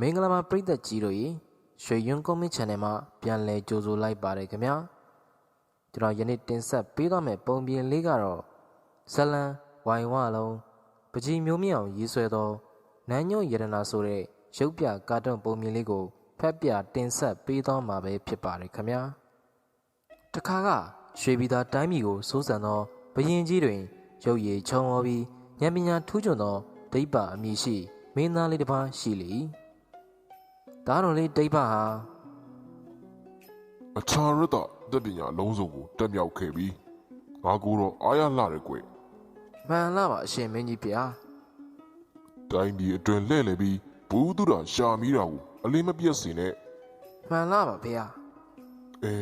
မင်္ဂလာပါပရိသတ်ကြီးတို့ရေရွှေရွန်းကွန်မန့် channel မှာပြန်လည်ကြိုဆိုလိုက်ပါတယ်ခင်ဗျာကျွန်တော်ယနေ့တင်ဆက်ပေးသွားမယ့်ပုံပြင်လေးကတော့ဇလန်ဝိုင်ဝလုံးပကြီးမျိုးမြောင်ရေးဆွဲသောနန်းညွန့်ရတနာဆိုတဲ့ရုပ်ပြကာတွန်းပုံပြင်လေးကိုဖက်ပြတင်ဆက်ပေးသွားမှာပဲဖြစ်ပါတယ်ခင်ဗျာတခါကရွှေပြည်သာတိုင်းပြည်ကိုစိုးစံသောဘရင်ကြီးတွင် ရုပ်ရည်ချုံဟောပြီးဉာဏ်ပညာထူးချွန်သော ဒိဗ္ဗအမည်ရှိမင်းသားလေးတစ်ပါးရှိလေ၏ဒါတော်လေးဒိဗ္ဗဟာအခြားရတတက်ပညာလုံးစုံကိုတက်မြောက်ခဲ့ပြီးငါကိုတော့အားရလာတယ်ကွယ်မှန်လားပါအရှင်မင်းကြီးဗျာတိုင်းပြည်အတွင်လှဲ့လေပြီးဘူးသူတာရှာမိတာကိုအလေးမပြတ်စင်နဲ့မှန်လားပါဗျာအဲ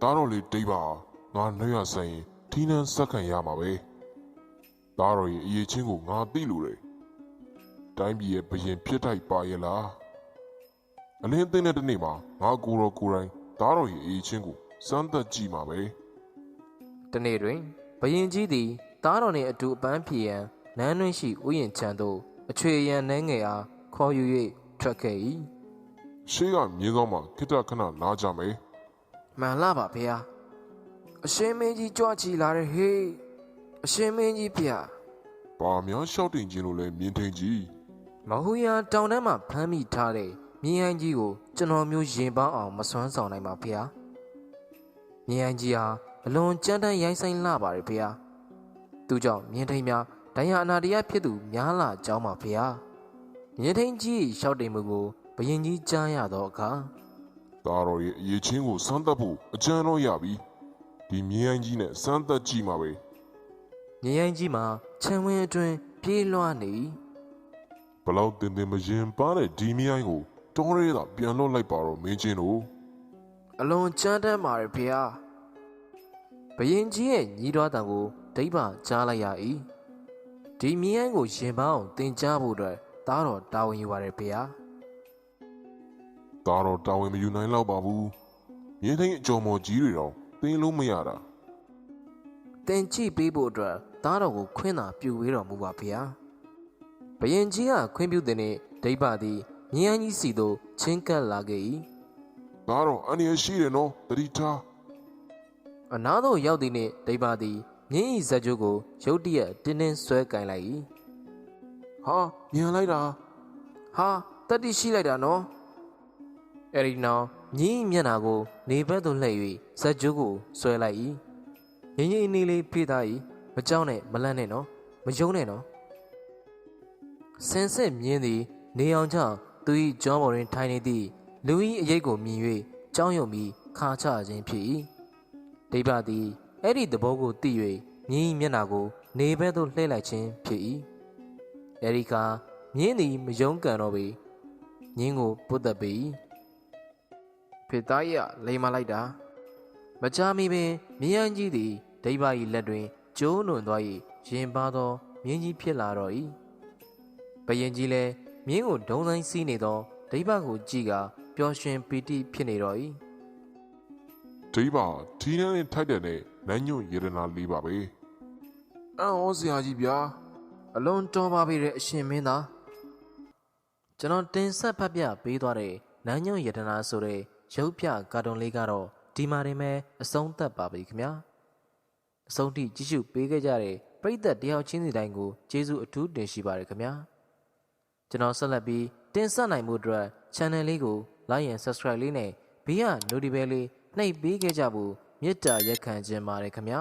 ဒါတော့လေဒိဗ္ဗာငါနှရဆိုင်ရင်ထီးနှန်းစက္ခံရမှာပဲ ဒါတော့ရဲ့အရေးချင်းကိုငါသိလို့တယ်တိုင်းပြည်ရဲ့ဘရင်ဖြစ်ထိုက်ပါရဲ့လားအလင်းအသင်းတဲ့တနေ့မှာငါကိုတော့ကိုယ်တိုင်ဒါတော့ရဲ့အရေးချင်းကိုစမ်းသက်ကြည့်မှာပဲတနေ့တွင်ဘရင်ကြီးသည်သားတော်နှင့်အတူအပန်းဖြေရန်နန်းတွင်ရှိဥယျာဉ်ချမ်းသို့အချွေရန်နှဲငယ်အားခေါ်ယူ၍ထွက်ခဲ့၏ရှေးကမြင်းဆောင်မှာခိတ္တခဏနားကြမယ်မှန်လားပါဗျာအရှင်မင်းကြီးကြွချီလာတဲ့ဟေး အရှင်မင်းကြီးဗျာ။ဘာများရှောက်တင်ခြင်းလို့လဲမြင်ထင်ကြီးမဟူယာတောင်တန်းမှာဖမ်းမိထားတဲ့မြင်းဟန်းကြီးကိုကျွန်တော်မျိုးရင်ပန်းအောင်မစွမ်းဆောင်နိုင်ပါဗျာမြင်းဟန်းကြီးဟာအလွန်ကြမ်းတမ်းရိုင်းဆိုင်လာပါတယ်ဗျာသူကြောင့်မြင်းထိန်များဒဏ်ရာအနာတရားဖြစ်သူများလာကြောင်းပါဗျာမြင်းထိန်ကြီးရှောက်တင်မှုကိုဘရင်ကြီးကြားရတော့အခါ။ဒါတော့ရဲ့အရေးချင်းကိုစမ်းသပ်ဖို့အကြံတော့ရပြီ။ဒီမြင်းအိုင်းကြီးနဲ့စမ်းသပ်ကြည့်မှာပဲမြ င်းဟန်းကြီးမှာခြံဝင်းအတွင်းပြေးလွှားနေ။ဘလောက်တင်တင်မရင်ပါတဲ့ဒီမြင်းအိုင်းကိုတော်ရဲတာပြန်လွတ်လိုက်ပါတော့မင်းချင်းတို့အလွန်ကြမ်းတမ်းပါတယ်ဗျာဘရင်ကြီးရဲ့ညီတော်တံကိုဒိဗ္ဗကြားလိုက်ရ၏ဒီမြင်းဟန်းကိုရင်ပန်းအောင်တင်ကြားဖို့အတွက်သားတော်တာဝန်ယူပါတယ်ဗျာ။ဒါတော့တာဝန်မယူနိုင်တော့ပါဘူး။မြင်းသိန်းအကျော်မော်ကြီးတွေတော့သိလို့မရတာ တင်ကြည့်ပေးဖို့အတွက်သားတော်ကိုခွင့်သာပြုဝေးတော်မူပါဗျာဘရင်ကြီးကခွင့်ပြုတဲ့နေ့ဒိဗ္ဗသည်မြင်းဟန်းကြီးစီသို့ချင်းကပ်လာခဲ့၏။ဒါတော့အန်ရရှိတယ်နော်တတိထားအနားသို့ရောက်သည့်နေ့ဒိဗ္ဗသည်မြင်းဤဇက်ကျိုးကိုရုတ်တရက်တင်းတင်းဆွဲကင်လိုက်၏ဟာမြင်လိုက်တာဟာတတိရှိလိုက်တာနော်အဲ့ဒီနောက်မြင်းဤမျက်နာကို နေဘက်သို့လှည့်၍ဇက်ကျိုးကိုဆွဲလိုက်၏ ငင်းငင်းနေလေးဖေးသား၏မကြောက်နဲ့မလန့်နဲ့နော်မယုံနဲ့နော်စင်စစ်မြင်းသည်နေအောင်ကြောင့်သူ၏ကြောပေါ်တွင်ထိုင်နေသည့်လူ၏အရေးကိုမြင်၍ကြောင်းယုံပြီးခါချခြင်းဖြစ်၏ဒိဗ္ဗသည်အဲ့ဒီသဘောကိုသိ၍မြင်း၏မျက်နာကို နေဘက်သို့လှည့်လိုက်ခြင်းဖြစ်၏အဲ့ဒီကမြင်းသည်မယုံကန်တော့ပေမြင်းကိုပုတ်သက်ပေ၏ဖေသားရလိမ်မလိုက်တာမကြမီပင်မြင်းဟန်းကြီးသည် ဒိဗ္ဗ၏လက်တွင်ကျိုးနွန်သွား၏ရင်ပါသောမြင်းကြီးဖြစ်လာတော့၏ဘယင်ကြီးလည်းမြင်းကိုဒုံဆိုင်စီးနေသောဒိဗ္ဗကိုကြည့်ကပျော်ရွှင်ပီတိဖြစ်နေတော့၏။ဒိဗ္ဗာထီးနှန်းနဲ့ထိုက်တယ်နဲ့နန်းညွန့်ယေရနာလေးပါပဲအံ့ဩစရာကြီးဗျာအလွန်တော်ပါပြီတဲ့အရှင်မင်းသားကျွန်တော်တင်ဆက်ဖတ်ပြပေးသွားတဲ့နန်းညွန့်ယတနာဆိုတဲ့ရုပ်ပြကာတွန်လေးကတော့ဒီမှာတင်မဲ့အဆုံးသတ်ပါပြီခင်ဗျာ အဆုံးထိကြည့်ရှုပေးခဲ့ကြတဲ့ပရိသတ်တယောက်ချင်းစီတိုင်းကိုကျေးဇူးအထူးတင်ရှိပါတယ်ခင်ဗျာကျွန်တော်ဆက်လက်ပြီးတင်ဆက်နိုင်မှုအတွက် channel လေးကို like and subscribe လေးနဲ့ဘေးက notification လေးနှိပ်ပေးခဲ့ကြဖို့မေတ္တာရက်ခံခြင်းပါတယ်ခင်ဗျာ